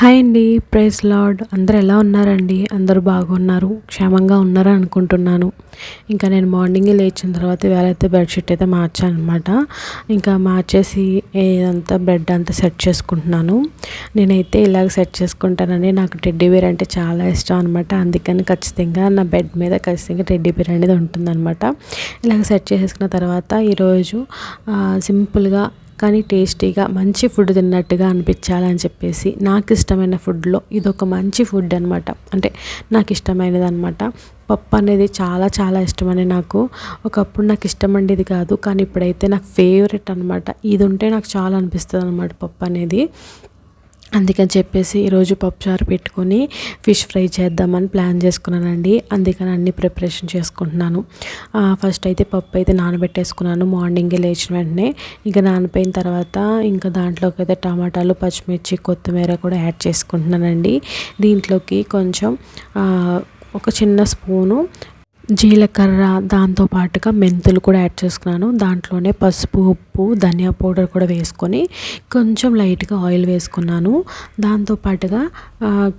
Hi అండి. Praise lord. అందరు ఎలా ఉన్నారండి? అందరూ బాగున్నారు. క్షేమంగా ఉన్నారని అనుకుంటున్నాను. ఇంకా నేను మార్నింగే లేచిన తర్వాత వేలైతే బెడ్షీట్ అయితే మార్చాను అనమాట ఇంకా మార్చేసి ఇదంతా బెడ్ అంతా సెట్ చేసుకుంటున్నాను. నేనైతే ఇలాగ సెట్ చేసుకుంటానని నాకు టెడ్డీ బేర్ అంటే చాలా ఇష్టం అనమాట అందుకని ఖచ్చితంగా నా బెడ్ మీద ఖచ్చితంగా టెడ్డీ బేర్ అనేది ఉంటుందన్నమాట. ఇలాగ సెట్ చేసేసుకున్న తర్వాత ఈరోజు సింపుల్గా కానీ టేస్టీగా మంచి ఫుడ్ తిన్నట్టుగా అనిపించాలని చెప్పేసి నాకు ఇష్టమైన ఫుడ్లో ఇది ఒక మంచి ఫుడ్ అనమాట అంటే నాకు ఇష్టమైనది అనమాట పప్పు అనేది చాలా చాలా ఇష్టమని నాకు. ఒకప్పుడు నాకు ఇష్టం అండేది కాదు. కానీ ఇప్పుడైతే నాకు ఫేవరెట్ అనమాట ఇది ఉంటే నాకు చాలా అనిపిస్తుంది అనమాట పప్పు అనేది. అందుకని చెప్పేసి ఈరోజు పప్పుచారు పెట్టుకొని ఫిష్ ఫ్రై చేద్దామని ప్లాన్ చేసుకున్నానండి. అందుకని అన్ని ప్రిపరేషన్ చేసుకుంటున్నాను. ఫస్ట్ అయితే పప్పు అయితే నానబెట్టేసుకున్నాను. మార్నింగే లేచిన వెంటనే ఇంకా నానిపోయిన తర్వాత ఇంకా దాంట్లోకి అయితే టమాటాలు పచ్చిమిర్చి కొత్తిమీర కూడా యాడ్ చేసుకుంటున్నానండి. దీంట్లోకి కొంచెం ఒక చిన్న స్పూను జీలకర్ర దాంతో పాటుగా మెంతులు కూడా యాడ్ చేసుకున్నాను. దాంట్లోనే పసుపు ఉప్పు ధనియా పౌడర్ కూడా వేసుకొని కొంచెం లైట్గా ఆయిల్ వేసుకున్నాను. దాంతో పాటుగా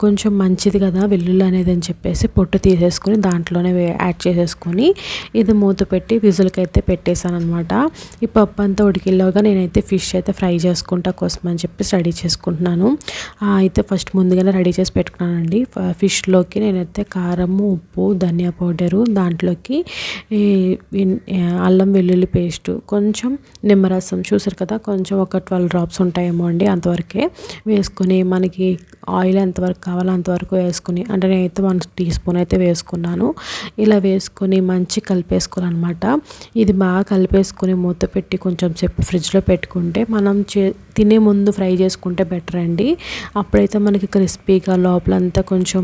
కొంచెం మంచిది కదా వెల్లుల్లి అనేది అని చెప్పేసి పొట్టు తీసేసుకొని దాంట్లోనే యాడ్ చేసేసుకొని ఇది మూత పెట్టి విజులకి అయితే పెట్టేశాను అనమాట ఈ పప్పు అంతా ఉడికిలోగా నేనైతే ఫిష్ అయితే ఫ్రై చేసుకుంటా కోసం అని చెప్పేసి రెడీ చేసుకుంటున్నాను. అయితే ఫస్ట్ ముందుగానే రెడీ చేసి పెట్టుకున్నానండి. ఫిష్లోకి నేనైతే కారము ఉప్పు ధనియా పౌడరు దాంట్లోకి అల్లం వెల్లుల్లి పేస్ట్ కొంచెం నిమ్మరసం చూసారు కదా కొంచెం ఒక ట్వెల్వ్ డ్రాప్స్ ఉంటాయేమో అండి అంతవరకే వేసుకొని మనకి ఆయిల్ ఎంతవరకు కావాలో అంతవరకు వేసుకుని అంటే నేనైతే వన్ టీ స్పూన్ అయితే వేసుకున్నాను. ఇలా వేసుకొని మంచి కలిపేసుకోవాలన్నమాట. ఇది బాగా కలిపేసుకొని మూత పెట్టి కొంచెం సేపు ఫ్రిడ్జ్లో పెట్టుకుంటే మనం చే తినే ముందు ఫ్రై చేసుకుంటే బెటర్ అండి. అప్పుడైతే మనకి క్రిస్పీగా లోపలంతా కొంచెం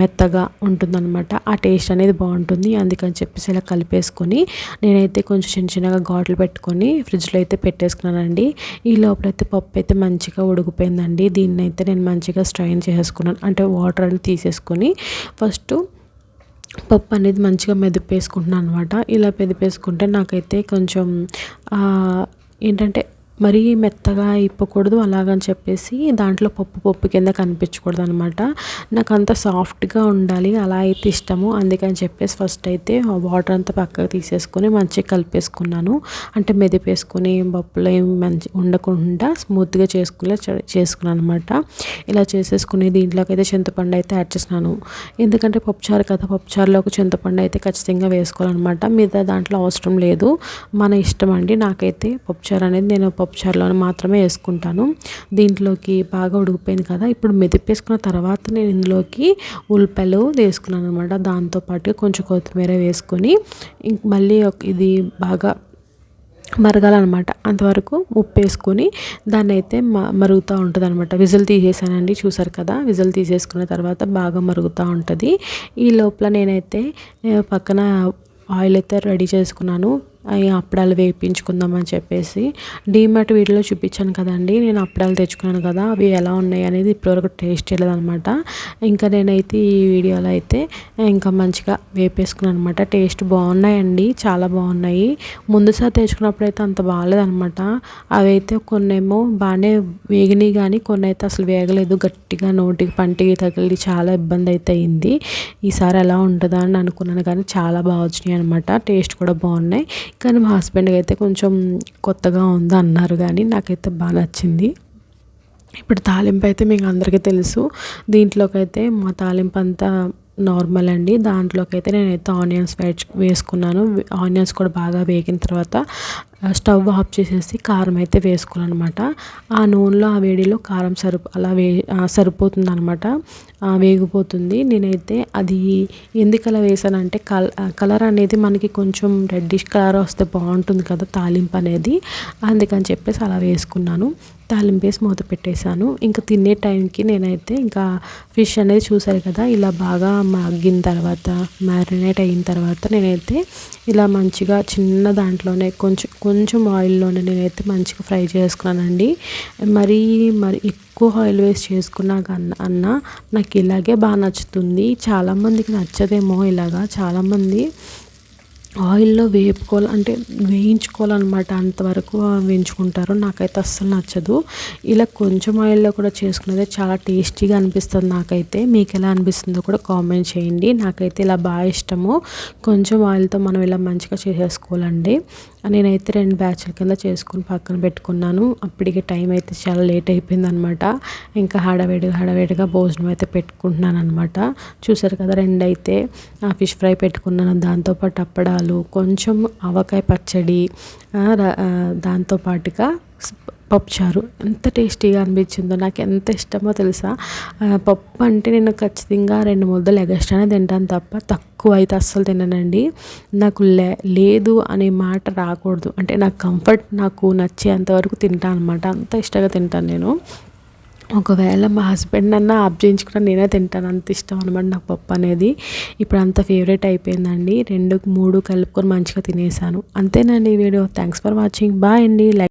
మెత్తగా ఉంటుందన్నమాట. ఆ టేస్ట్ అనేది బాగుంటుంది. అందుకని చెప్పేసి ఇలా కలిపేసుకొని నేనైతే కొంచెం చిన్న చిన్నగా ఘాట్లు పెట్టుకొని ఫ్రిడ్జ్లో అయితే పెట్టేసుకున్నానండి. ఈ లోపలైతే పప్పు అయితే మంచిగా ఉడికిపోయిందండి. దీన్ని అయితే నేను మంచిగా స్ట్రైన్ చేసుకున్నాను అంటే వాటర్ అనేది తీసేసుకొని ఫస్ట్ పప్పు అనేది మంచిగా మెదిపేసుకుంటున్నాను అనమాట ఇలా మెదిపేసుకుంటే నాకైతే కొంచెం ఏంటంటే మరీ మెత్తగా అయిపోకూడదు అలాగని చెప్పేసి దాంట్లో పప్పు పప్పు కింద కనిపించకూడదు అనమాట నాకు అంత సాఫ్ట్గా ఉండాలి అలా అయితే ఇష్టము. అందుకని చెప్పేసి ఫస్ట్ అయితే వాటర్ అంతా పక్కకు తీసేసుకొని మంచిగా కలిపేసుకున్నాను. అంటే మెదిపేసుకొని పప్పులో ఏం మంచి ఉండకుండా స్మూత్గా చేసుకునే చేసుకున్నాను అనమాట ఇలా చేసేసుకుని దీంట్లోకి అయితే చింతపండు అయితే యాడ్ చేసినాను ఎందుకంటే పప్పుచారు కదా పప్పుచారులోకి చింతపండు అయితే ఖచ్చితంగా వేసుకోవాలన్నమాట. మిగతా దాంట్లో అవసరం లేదు. మన ఇష్టం అండి. నాకైతే పప్పుచారు అనేది నేను పప్పు పప్పుచారులోనే మాత్రమే వేసుకుంటాను. దీంట్లోకి బాగా ఉడికిపోయింది కదా ఇప్పుడు మెదిపేసుకున్న తర్వాత నేను ఇందులోకి ఉల్లిపాయలు వేసుకున్నాను అనమాట దాంతోపాటు కొంచెం కొత్తిమీర వేసుకొని మళ్ళీ ఇది బాగా మరగాలన్నమాట. అంతవరకు ఉప్పు వేసుకొని దాన్ని అయితే మరుగుతూ ఉంటుంది అనమాట విజిల్ తీసేసానండి చూసారు కదా? విజిల్ తీసేసుకున్న తర్వాత బాగా మరుగుతూ ఉంటుంది. ఈ లోపల నేనైతే పక్కన ఆయిల్ అయితే రెడీ చేసుకున్నాను. అప్పడాలు వేయించుకుందామని చెప్పేసి డీమార్ట్ వీడియోలో చూపించాను కదండి. నేను అప్పడాలు తెచ్చుకున్నాను కదా అవి ఎలా ఉన్నాయి అనేది ఇప్పటివరకు టేస్ట్ చేయలేదనమాట ఇంకా నేనైతే ఈ వీడియోలో అయితే ఇంకా మంచిగా వేపేసుకున్నాను అనమాట టేస్ట్ బాగున్నాయండి చాలా బాగున్నాయి. ముందుసారి తెచ్చుకున్నప్పుడు అయితే అంత బాగాలేదనమాట అవైతే కొన్నేమో బాగానే వేగినాయి కానీ కొన్ని అయితే అసలు వేగలేదు. గట్టిగా నోటికి పంటికి తగిలి చాలా ఇబ్బంది అయితే అయింది. ఈసారి ఎలా ఉంటుందా అని అనుకున్నాను కానీ చాలా బాగా వచ్చినాయి అనమాట టేస్ట్ కూడా బాగున్నాయి. కానీ మా హస్బెండ్కి అయితే కొంచెం కొత్తగా ఉంది అన్నారు కానీ నాకైతే బాగా నచ్చింది. ఇప్పుడు తాలింపు అయితే మీకు అందరికీ తెలుసు. దీంట్లోకైతే మా తాలింపు అంతా నార్మల్ అండి. దాంట్లోకి అయితే నేనైతే ఆనియన్స్ వేసుకున్నాను. ఆనియన్స్ కూడా బాగా వేగిన తర్వాత స్టవ్ ఆఫ్ చేసేసి కారం అయితే వేసుకోవాలన్నమాట. ఆ నూనెలో ఆ వేడిలో కారం సరిపో అలా వే సరిపోతుంది అనమాట వేగిపోతుంది. నేనైతే అది ఎందుకు అలా వేసానంటే కల కలర్ అనేది మనకి కొంచెం రెడ్డిష్ కలర్ వస్తే బాగుంటుంది కదా తాలింపు అనేది. అందుకని చెప్పేసి అలా వేసుకున్నాను. తాలింపు వేసి మూత పెట్టేశాను. ఇంకా తినే టైంకి నేనైతే ఇంకా ఫిష్ అనేది చూసారు కదా ఇలా బాగా మగ్గిన తర్వాత మ్యారినేట్ అయిన తర్వాత నేనైతే ఇలా మంచిగా చిన్న దాంట్లోనే కొంచెం కొంచెం ఆయిల్లోనే నేనైతే మంచిగా ఫ్రై చేసుకున్నానండి. మరీ మరి ఎక్కువ ఆయిల్ వేస్ట్ చేసుకున్నాక అన్న అన్న నాకు ఇలాగే బాగా నచ్చుతుంది. చాలామందికి నచ్చదేమో ఇలాగా చాలామంది ఆయిల్లో వేపుకోవాలి అంటే వేయించుకోవాలన్నమాట అంతవరకు వేయించుకుంటారు. నాకైతే అస్సలు నచ్చదు. ఇలా కొంచెం ఆయిల్లో కూడా చేసుకునేది చాలా టేస్టీగా అనిపిస్తుంది నాకైతే. మీకు ఎలా అనిపిస్తుందో కూడా కామెంట్ చేయండి. నాకైతే ఇలా బాగా ఇష్టము. కొంచెం ఆయిల్తో మనం ఇలా మంచిగా చేసేసుకోవాలండి. నేనైతే రెండు బ్యాచ్ల కింద చేసుకుని పక్కన పెట్టుకున్నాను. అప్పటికి టైం అయితే చాలా లేట్ అయిపోయింది అనమాట ఇంకా హడావిడిగా హడావిడిగా భోజనం అయితే పెట్టుకుంటున్నాను అనమాట చూసారు కదా రెండు అయితే ఫిష్ ఫ్రై పెట్టుకున్నాను. దాంతోపాటు అప్పడాలు కొంచెం ఆవకాయ పచ్చడి దాంతో పాటుగా పప్పుచారు. ఎంత టేస్టీగా అనిపించిందో నాకు ఎంత ఇష్టమో తెలుసా? పప్పు అంటే నేను ఖచ్చితంగా రెండు ముద్దలు ఎగస్ట్రానే తింటాను తప్ప తక్కువ అయితే అస్సలు తిననండి. నాకు లే లేదు అనే మాట రాకూడదు. అంటే నాకు కంఫర్ట్ నాకు నచ్చేంతవరకు తింటాను అనమాట అంత ఇష్టంగా తింటాను నేను. ఒకవేళ మా హస్బెండ్ అన్న ఆప్ చేయించుకున్నా నేనే తింటాను. అంత ఇష్టం అనమాట నాకు పప్పు అనేది. ఇప్పుడు అంత ఫేవరెట్ అయిపోయిందండి. రెండు మూడు కలుపుకొని మంచిగా తినేసాను. అంతేనండి ఈ video. Thanks for watching bye అండి. లైక్